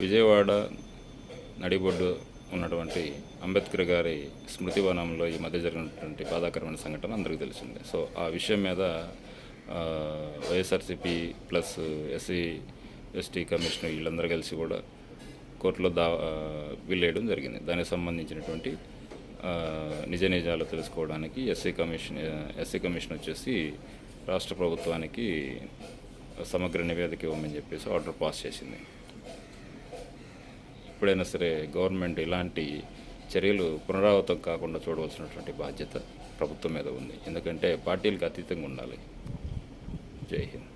విజయవాడ నడిబొడ్డు ఉన్నటువంటి అంబేద్కర్ గారి స్మృతి వనంలో ఈ మధ్య జరిగినటువంటి బాధాకరమైన సంఘటన అందరికీ తెలిసిందే. సో ఆ విషయం మీద YSRCP plus SC ST commission వీళ్ళందరూ కలిసి కూడా కోర్టులో దా ఆ, జరిగింది. దానికి సంబంధించినటువంటి నిజ నిజాలు తెలుసుకోవడానికి ఎస్సీ కమిషన్ ఎస్సీ కమిషన్ వచ్చేసి రాష్ట్ర ప్రభుత్వానికి సమగ్ర నివేదిక ఇవ్వమని చెప్పేసి ఆర్డర్ పాస్ చేసింది. ఎప్పుడైనా సరే గవర్నమెంట్ ఇలాంటి చర్యలు పునరావృతం కాకుండా చూడవలసినటువంటి బాధ్యత ప్రభుత్వం మీద ఉంది. ఎందుకంటే పార్టీలకు అతీతంగా ఉండాలి. జై హింద్.